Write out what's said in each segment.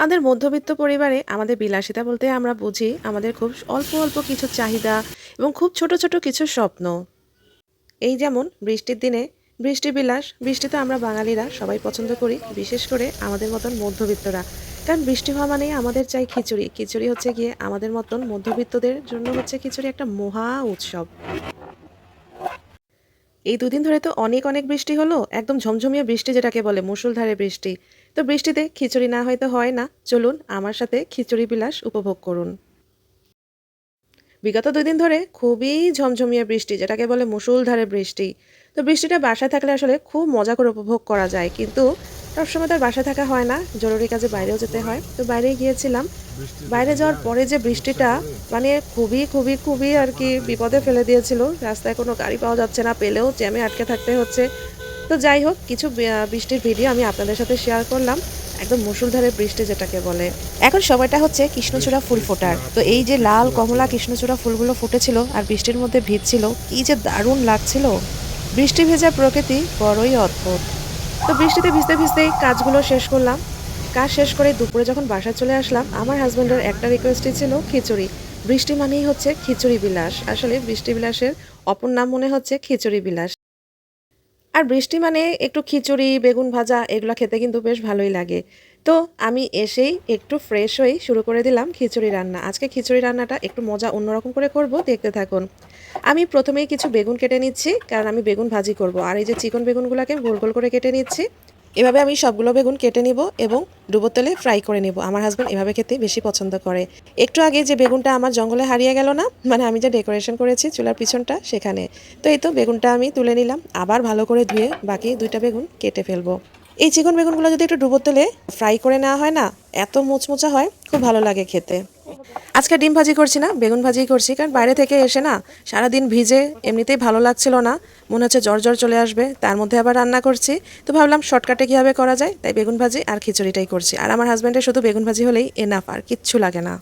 আমাদের মধ্যবিত্ত পরিবারে আমাদের বিলাসিতা বলতে আমরা বুঝি আমাদের খুব অল্প অল্প কিছু চাহিদা এবং খুব ছোট ছোট কিছু স্বপ্ন। এই যেমন বৃষ্টির দিনে বৃষ্টি বিলাস, বৃষ্টি তো আমরা বাঙালিরা সবাই পছন্দ করি, বিশেষ করে আমাদের মতন মধ্যবিত্তরা। কারণ বৃষ্টি হওয়া মানেই আমাদের চাই খিচুড়ি। খিচুড়ি হচ্ছে গিয়ে আমাদের মতন মধ্যবিত্তদের জন্য হচ্ছে খিচুড়ি একটা মহা উৎসব। এই দুদিন ধরে তো অনেক অনেক বৃষ্টি হলো, একদম ঝমঝমিয়ে বৃষ্টি যেটাকে বলে মুসুলধারে বৃষ্টি। তো বৃষ্টিতে খিচুড়ি না হয়তো হয় না। চলুন আমার সাথে খিচুড়ি বিলাস উপভোগ করুন। বিগত দুদিন ধরে খুবই ঝমঝমিয়ে বৃষ্টি, যেটাকে বলে মুসুলধারে বৃষ্টি। তো বৃষ্টিটা বাসায় থাকলে আসলে খুব মজা করে উপভোগ করা যায়। কিন্তু সবসময় তার বাসায় থাকা হয় না, জরুরি কাজে বাইরেও যেতে হয়। তো বাইরে গিয়েছিলাম। বাইরে যাওয়ার পরে যে বৃষ্টিটা মানে খুবই খুবই খুবই আর কি বিপদে ফেলে দিয়েছিল। রাস্তায় কোনো গাড়ি পাওয়া যাচ্ছে না, পেলেও জ্যামে আটকে থাকতে হচ্ছে। তো যাই হোক, কিছু বৃষ্টির ভিডিও আমি আপনাদের সাথে শেয়ার করলাম। একদম মুসুলধারে বৃষ্টি যেটাকে বলে। এখন সময়টা হচ্ছে কৃষ্ণচূড়া ফুল ফোটার। তো এই যে লাল, কমলা কৃষ্ণচূড়া ফুলগুলো ফুটেছিল আর বৃষ্টির মধ্যে ভিজছিল, কি যে দারুণ লাগছিল। বৃষ্টি ভেজা প্রকৃতি বড়ই অদ্ভুত। তো বৃষ্টিতে ভিজতে ভিজতেই কাজগুলো শেষ করলাম। কাজ শেষ করে দুপুরে যখন বাসায় চলে আসলাম, আমার হাজব্যান্ডের একটা রিকোয়েস্টই ছিল, খিচুড়ি। বৃষ্টি মানেই হচ্ছে খিচুড়ি বিলাস। আসলে বৃষ্টি বিলাসের অপর নাম মনে হচ্ছে খিচুড়ি বিলাস। আর বৃষ্টি মানে একটু খিচুড়ি, বেগুন ভাজা, এগুলো খেতে কিন্তু বেশ ভালোই লাগে। তো আমি এসেই একটু ফ্রেশ হয়ে শুরু করে দিলাম খিচুড়ি রান্না। আজকে খিচুড়ি রান্নাটা একটু মজা অন্যরকম করে করব, দেখতে থাকুন। আমি প্রথমেই কিছু বেগুন কেটে নিচ্ছি, কারণ আমি বেগুন ভাজি করব। আর এই যে চিকন বেগুনগুলোকে গোল গোল করে কেটে নিচ্ছি। এভাবে আমি সবগুলো বেগুন কেটে নিব এবং ডুবো তেলে ফ্রাই করে নিব। আমার হাজব্যান্ড এভাবে খেতে বেশি পছন্দ করে। একটু আগে যে বেগুনটা আমার জঙ্গলে হারিয়ে গেল না মানে আমি যে ডেকোরেশন করেছি চুলার পিছনটা সেখানে। তো এই তো বেগুনটা আমি তুলে নিলাম, আবার ভালো করে ধুয়ে বাকি দুইটা বেগুন কেটে ফেলব। এই চিকন বেগুনগুলো যদি একটু ডুবো তেলে ফ্রাই করে নেওয়া হয় না, এত মুচমুচা হয়, খুব ভালো লাগে খেতে। আজকে ডিম ভাজি করছি না, বেগুন ভাজি করছি, কারণ বাইরে থেকে এসে না সারাদিন ভিজে এমনিতেই ভালো লাগছিল না, মনে হচ্ছে জ্বর জ্বর চলে আসবে, তার মধ্যে আবার রান্না করছি। তো ভাবলাম শর্টকাটে কীভাবে করা যায়, তাই বেগুন ভাজি আর খিচুড়িটাই করছি। আর আমার হাজব্যান্ডের শুধু বেগুন ভাজি হলেই এনাফ আর কিচ্ছু লাগে না।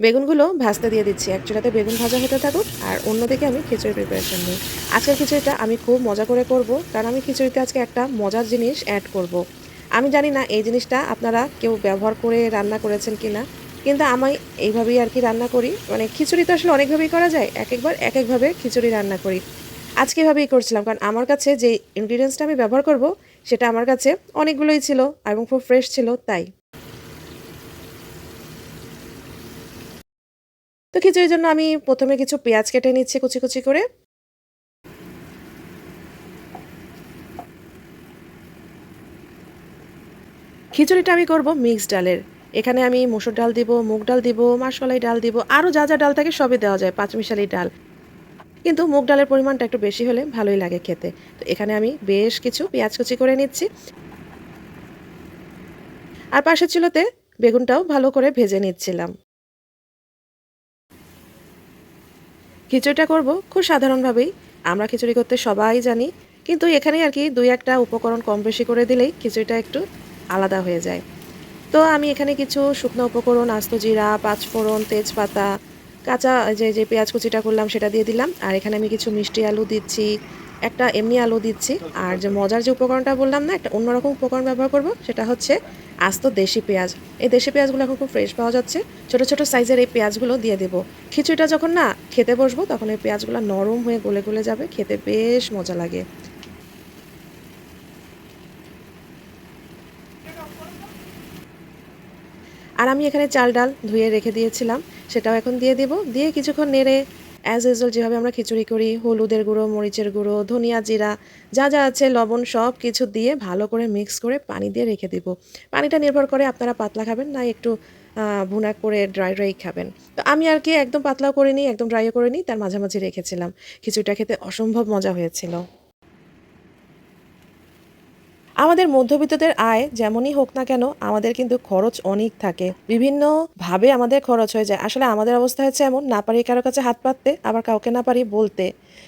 বেগুনগুলো ভাজতে দিয়ে দিচ্ছি। এক চুলাতে বেগুন ভাজা হতে থাকুক, আর অন্যদিকে আমি খিচুড়ি প্রিপারেশন নিই। আজকের খিচুড়িটা আমি খুব মজা করে করব, কারণ আমি খিচুড়িতে আজকে একটা মজার জিনিস অ্যাড করব। আমি জানি না এই জিনিসটা আপনারা কেউ ব্যবহার করে রান্না করেছেন কি না কিন্তু আমি এইভাবেই আর কি রান্না করি। মানে খিচুড়ি তো আসলে অনেকভাবেই করা যায়, এক একবার এক একভাবে খিচুড়ি রান্না করি। আজকে এভাবেই করছিলাম, কারণ আমার কাছে যে ইনগ্রিডিয়েন্টসটা আমি ব্যবহার করব, সেটা আমার কাছে অনেকগুলোই ছিল, এবং খুব ফ্রেশ ছিল, তাই। খিচুড়ির জন্য আমি প্রথমে কিছু পেঁয়াজ কেটে নিচ্ছি কুচি কুচি করে। খিচুড়িটা আমি করব মিক্স ডালের। এখানে আমি মুসুর ডাল দিব, মুগ ডাল দিব মাসকলাই ডাল দিব আরও যা যা ডাল থাকে সবই দেওয়া যায়, পাঁচমিশালি ডাল। কিন্তু মুগ ডালের পরিমাণটা একটু বেশি হলে ভালোই লাগে খেতে। তো এখানে আমি বেশ কিছু পেঁয়াজ কুচি করে নিচ্ছি। আর পাশের চুলোতে বেগুনটাও ভালো করে ভেজে নিচ্ছিলাম। খিচুড়িটা করব খুব সাধারণভাবেই। আমরা খিচুড়ি করতে সবাই জানি, কিন্তু এখানে আর কি দুই একটা উপকরণ কম বেশি করে দিলেই খিচুড়িটা একটু আলাদা হয়ে যায়। তো আমি এখানে কিছু শুকনো উপকরণ, আস্ত জিরা, পাঁচফোড়ন, তেজপাতা, কাঁচা যে যে পেঁয়াজ কুচিটা করলাম সেটা দিয়ে দিলাম। আর এখানে আমি কিছু মিষ্টি আলু দিচ্ছি একটা এমনি আলু দিচ্ছি। আর যে মজার যে উপকরণটা বললাম না, একটা অন্যরকম উপকরণ ব্যবহার করব, সেটা হচ্ছে আস্ত দেশি পেঁয়াজ। এই দেশি পেঁয়াজগুলো এখন খুব ফ্রেশ পাওয়া যাচ্ছে। ছোট ছোট সাইজের এই পেঁয়াজগুলো দিয়ে দেবো। খিচুড়িটা যখন না খেতে বসবো, তখন এই পেঁয়াজগুলো নরম হয়ে গলে গলে যাবে, খেতে বেশ মজা লাগে। আর আমি এখানে চাল ডাল ধুয়ে রেখে দিয়েছিলাম, সেটাও এখন দিয়ে দেবো। দিয়ে কিছুক্ষণ নেড়ে অ্যাজ ইউজুয়াল যেভাবে আমরা খিচুড়ি করি, হলুদের গুঁড়ো, মরিচের গুঁড়ো, ধনিয়া জিরা, যা যা আছে, লবণ, সব কিছু দিয়ে ভালো করে মিক্স করে পানি দিয়ে রেখে দিব। পানিটা নির্ভর করে আপনারা পাতলা খাবেন না একটু ভুনা করে ড্রাই ড্রাই খাবেন। তো আমি আর কি একদম পাতলাও করিনি, একদম ড্রাইও করিনি, তার মাঝামাঝি রেখেছিলাম। খিচুড়িটা খেতে অসম্ভব মজা হয়েছিল। আমাদের মধ্যবিত্তদের আয় যেমনই হোক না কেন, আমাদের কিন্তু খরচ অনেক থাকে। বিভিন্ন ভাবে আমাদের খরচ হয়ে যায়। আসলে আমাদের অবস্থা হচ্ছে এমন, না পারি কারও কাছে হাত পাততে, আবার কাউকে না পারি বলতে।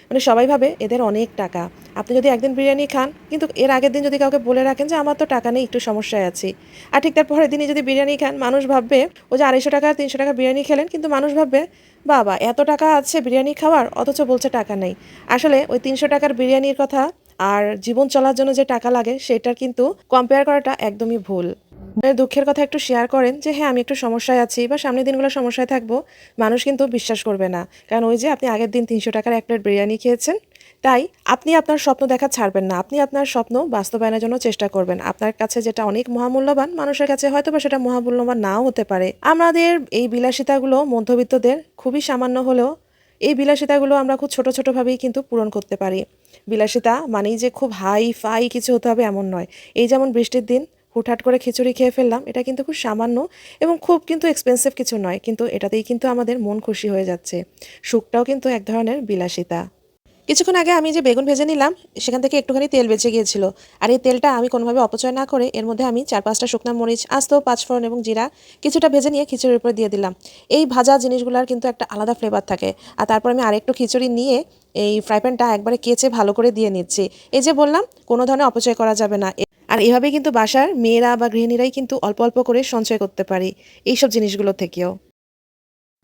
মানে সবাই ভাবে এদের অনেক টাকা। আপনি যদি একদিন বিরিয়ানি খান, কিন্তু এর আগের দিন যদি কাউকে বলে রাখেন যে, আমার তো টাকা নেই, একটু সমস্যায় আছি। আর ঠিক তার পরের দিনই যদি বিরিয়ানি খান, মানুষ ভাববে, ও যে আড়াইশো টাকা, তিনশো টাকা বিরিয়ানি খেলেন। কিন্তু মানুষ ভাববে, বাবা, এত টাকা আছে বিরিয়ানি খাওয়ার, অথচ বলছে টাকা নেই। আসলে ওই তিনশো টাকার বিরিয়ানির কথা আর জীবন চলার জন্য যে টাকা লাগে, সেটার কিন্তু কম্পেয়ার করাটা একদমই ভুল। মনের দুঃখের কথা একটু শেয়ার করেন যে হ্যাঁ আমি একটু সমস্যায় আছি বা সামনের দিনগুলো সমস্যায় থাকব। মানুষ কিন্তু বিশ্বাস করবে না। কারণ ওই যে আপনি আগের দিন তিনশো টাকার এক প্লেট বিরিয়ানি খেয়েছেন, তাই আপনি আপনার স্বপ্ন দেখা ছাড়বেন না। আপনি আপনার স্বপ্ন বাস্তবায়নের জন্য চেষ্টা করবেন। আপনার কাছে যেটা অনেক মহামূল্যবান, মানুষের কাছে হয়তো বা সেটা মহামূল্যবান নাও হতে পারে। আমাদের এই বিলাসিতাগুলো মধ্যবিত্তদের খুবই সামান্য হলেও, এই বিলাসিতাগুলো আমরা খুব ছোট ছোটোভাবেই কিন্তু পূরণ করতে পারি। বিলাসিতা মানেই যে খুব হাই ফাই কিছু হতে হবে এমন নয়। এই যেমন বৃষ্টির দিন হুটহাট করে খিচুড়ি খেয়ে ফেললাম, এটা কিন্তু খুব সামান্য এবং খুব কিন্তু এক্সপেন্সিভ কিছু নয়, কিন্তু এটাতেই কিন্তু আমাদের মন খুশি হয়ে যাচ্ছে। সুখটাও কিন্তু এক ধরনের বিলাসিতা। কিছুক্ষণ আগে আমি যে বেগুন ভেজে নিলাম, সেখান থেকে একটুখানি তেল বেঁচে গিয়েছিল। আর এই তেলটা আমি কোনোভাবে অপচয় না করে এর মধ্যে আমি চার পাঁচটা শুকনা মরিচ, আস্ত, পাঁচফোড়ন এবং জিরা কিছুটা ভেজে নিয়ে খিচুড়ির উপর দিয়ে দিলাম। এই ভাজা জিনিসগুলোর কিন্তু একটা আলাদা ফ্লেভার থাকে। আর তারপর আমি আরেকটু খিচুড়ি নিয়ে এই ফ্রাই প্যানটা একবারে কেচে ভালো করে দিয়ে নিচ্ছি। এই যে বললাম, কোনো ধরনের অপচয় করা যাবে না। আর এভাবে কিন্তু বাসার মেয়েরা বা গৃহিণীরাই কিন্তু অল্প অল্প করে সঞ্চয় করতে পারি এইসব জিনিসগুলো থেকেও।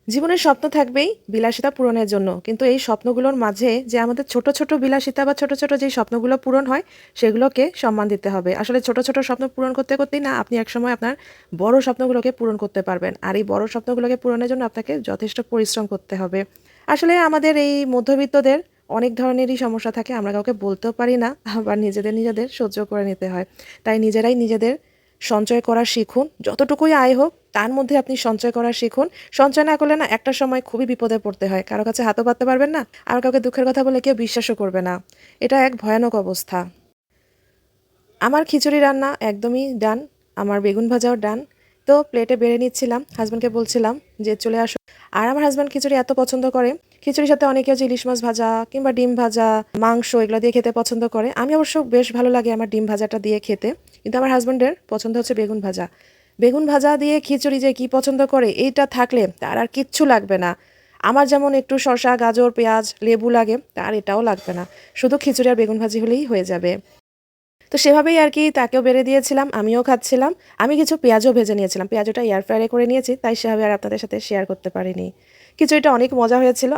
জীবনের স্বপ্ন থাকবেই বিলাসিতা পূরণের জন্য। কিন্তু এই স্বপ্নগুলোর মাঝে যে আমাদের ছোট ছোট বিলাসিতা বা ছোট ছোট যে স্বপ্নগুলো পূরণ হয়, সেগুলোকে সম্মান দিতে হবে। আসলে ছোট ছোট স্বপ্ন পূরণ করতে করতেই না, আপনি একসময় আপনার বড় স্বপ্নগুলোকে পূরণ করতে পারবেন। আর এই বড় স্বপ্নগুলোকে পূরণের জন্য আপনাকে যথেষ্ট পরিশ্রম করতে হবে। আসলে আমাদের এই মধ্যবিত্তদের অনেক ধরনেরই সমস্যা থাকে, আমরা কাউকে বলতেও পারি না, আবার নিজেদের নিজেদের সহ্য করে নিতে হয়। তাই নিজেরাই নিজেদের সঞ্চয় করা শিখুন। যতটুকুই আয় হোক, তার মধ্যে আপনি সঞ্চয় করা শিখুন। সঞ্চয় না করলে না একটা সময় খুবই বিপদে পড়তে হয়। কারও কাছে হাতও পাততে পারবেন না আর কাউকে দুঃখের কথা বলে কেউ বিশ্বাসও করবে না। এটা এক ভয়ানক অবস্থা। আমার খিচুড়ি রান্না একদমই ডান, আমার বেগুন ভাজাও ডান তো প্লেটে বেড়ে নিচ্ছিলাম। হাজব্যান্ডকে বলছিলাম যে, চলে আসো। আর আমার হাজব্যান্ড খিচুড়ি এত পছন্দ করে। খিচুড়ির সাথে অনেকে হচ্ছে ইলিশ মাছ ভাজা কিংবা ডিম ভাজা, মাংস এগুলো দিয়ে খেতে পছন্দ করে। আমি অবশ্য বেশ ভালো লাগে আমার ডিম ভাজাটা দিয়ে খেতে। কিন্তু আমার হাজব্যান্ডের পছন্দ হচ্ছে বেগুন ভাজা। বেগুন ভাজা দিয়ে খিচুড়ি যে কি পছন্দ করে, এইটা থাকলে তার আর কিচ্ছু লাগবে না। আমার যেমন একটু শসা, গাজর, পেঁয়াজ, লেবু লাগে, তার এটাও লাগবে না। শুধু খিচুড়ি আর বেগুন ভাজি হলেই হয়ে যাবে। তো সেভাবেই আর কি তাকেও বেড়ে দিয়েছিলাম, আমিও খাচ্ছিলাম। আমি কিছু পেঁয়াজও ভেজে নিয়েছিলাম, পেঁয়াজটা এয়ার ফ্রায়ারে করে নিয়েছি, তাই সেভাবে আর আপনাদের সাথে শেয়ার করতে পারিনি। খিচুড়িটা অনেক মজা হয়েছিল।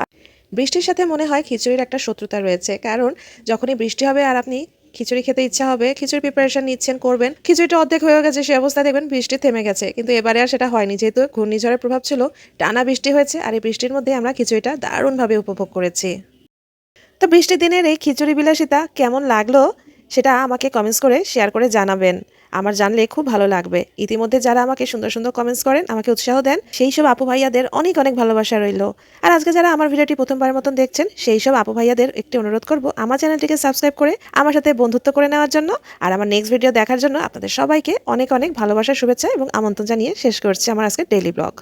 বৃষ্টির সাথে মনে হয় খিচুড়ির একটা শত্রুতা রয়েছে, কারণ যখনই বৃষ্টি হবে আর আপনি খিচুড়ি খেতে ইচ্ছা হবে, খিচুড়ি প্রিপারেশন নিচ্ছেন, করবেন, খিচুড়িটা অর্ধেক হয়ে গেছে, সে অবস্থা দেখবেন বৃষ্টি থেমে গেছে। কিন্তু এবারে আর সেটা হয়নি, যেহেতু ঘূর্ণিঝড়ের প্রভাব ছিল, টানা বৃষ্টি হয়েছে, আর এই বৃষ্টির মধ্যে আমরা খিচুড়িটা দারুণভাবে উপভোগ করেছি। তো বৃষ্টির দিনের এই খিচুড়ি বিলাসিতা কেমন লাগল? সেটা আমাকে কমেন্টস করে শেয়ার করে জানাবেন। আমার জানলে খুব ভালো লাগবে। ইতিমধ্যে যারা আমাকে সুন্দর সুন্দর কমেন্টস করেন, আমাকে উৎসাহ দেন, সেই সব আপু ভাইয়াদের অনেক অনেক ভালোবাসা রইল। আর আজকে যারা আমার ভিডিওটি প্রথমবার মতন দেখছেন, সেই সব আপু ভাইয়াদের একটি অনুরোধ করব, আমার চ্যানেলটিকে সাবস্ক্রাইব করে আমার সাথে বন্ধুত্ব করে নেওয়ার জন্য। আর আমার নেক্সট ভিডিও দেখার জন্য আপনাদের সবাইকে অনেক অনেক ভালোবাসার শুভেচ্ছা এবং আমন্ত্রণ জানিয়ে শেষ করছি আমার আজকে ডেইলি ব্লগ